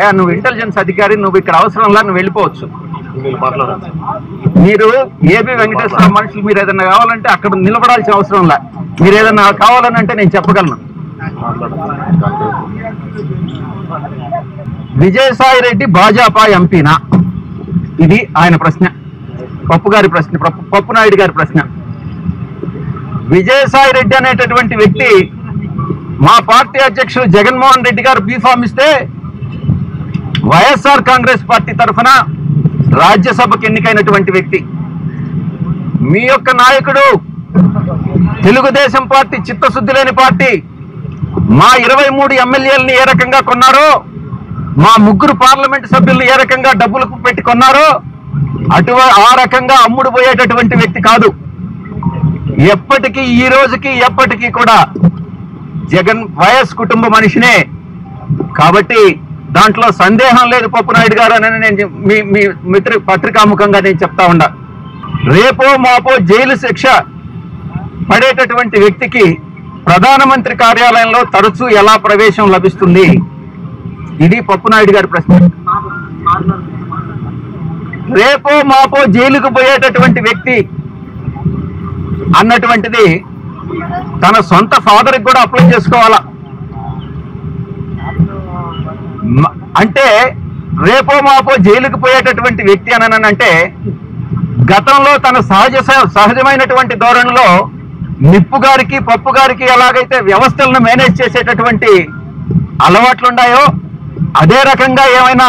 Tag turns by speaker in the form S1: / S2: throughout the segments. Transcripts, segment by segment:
S1: ఏ నువ్వు ఇంటెలిజెన్స్ అధికారి నువ్వు ఇక్కడ అవసరంలా నువ్వు వెళ్ళిపోవచ్చు.
S2: మీరు
S1: ఏబి వెంకటేశ్వర మనుషులు మీరు ఏదైనా కావాలంటే అక్కడ నిలబడాల్సిన అవసరం లే మీరు ఏదైనా కావాలని అంటే నేను చెప్పగలను. విజయసాయి రెడ్డి భాజపా ఎంపీనా? ఇది ఆయన ప్రశ్న. పప్పు గారి ప్రశ్న పప్పు- పప్పు నాయుడు గారి ప్రశ్న. విజయసాయి రెడ్డి అనేటటువంటి వ్యక్తి మా పార్టీ అధ్యక్షుడు జగన్మోహన్ రెడ్డి గారు బీఫామ్ ఇస్తే వైఎస్ఆర్ కాంగ్రెస్ పార్టీ తరఫున రాజ్యసభకు ఎన్నికైనటువంటి వ్యక్తి. మీ యొక్క నాయకుడు తెలుగుదేశం పార్టీ చిత్తశుద్ధి లేని పార్టీ మా ఇరవై మూడు ఎమ్మెల్యేలని ఏ రకంగా కొన్నారో మా ముగ్గురు పార్లమెంట్ సభ్యులను ఏ రకంగా డబ్బులకు పెట్టి కొన్నారో అటు ఆ రకంగా అమ్ముడు పోయేటటువంటి వ్యక్తి కాదు. ఎప్పటికీ ఈ రోజుకి ఎప్పటికీ కూడా జగన్ వైఎస్ కుటుంబ మనిషినే. కాబట్టి దాంట్లో సందేహం లేదు పప్పు నాయుడు గారు అని నేను మీ మీ మిత్ర పత్రికాముఖంగా నేను చెప్తా ఉండా రేపో మాపో జైలు శిక్ష పడేటటువంటి వ్యక్తికి ప్రధానమంత్రి కార్యాలయంలో తరచూ ఎలా ప్రవేశం లభిస్తుంది? ఇది పప్పునాయుడు గారి ప్రశ్న. రేపో మాపో జైలుకు పోయేటటువంటి వ్యక్తి అన్నటువంటిది తన సొంత ఫాదర్కి కూడా అప్లై చేసుకోవాలా మ- అంటే రేపో మాపో జైలుకు పోయేటటువంటి వ్యక్తి అని అంటే గతంలో తన సహజ సహజమైనటువంటి ధోరణిలో నిప్పు గారికి పప్పు గారికి ఎలాగైతే వ్యవస్థలను మేనేజ్ చేసేటటువంటి అలవాట్లున్నాయో అదే రకంగా ఏమైనా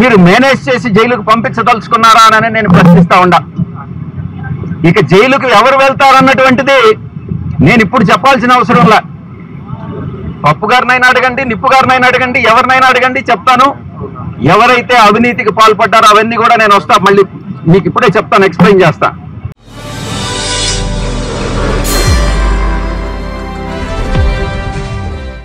S1: మీరు మేనేజ్ చేసి జైలుకు పంపించదలుచుకున్నారా అని నేను ప్రశ్నిస్తా ఉండా. ఇక జైలుకు ఎవరు వెళ్తారన్నటువంటిది నేను ఇప్పుడు చెప్పాల్సిన అవసరం అవసరంలా పప్పు గారినైనా అడగండి నిప్పు గారినైనా అడగండి ఎవరినైనా అడగండి చెప్తాను. ఎవరైతే అవినీతికి పాల్పడ్డారో అవన్నీ కూడా నేను వస్తా మళ్ళీ మీకు ఇప్పుడే చెప్తాను ఎక్స్ప్లెయిన్ చేస్తా.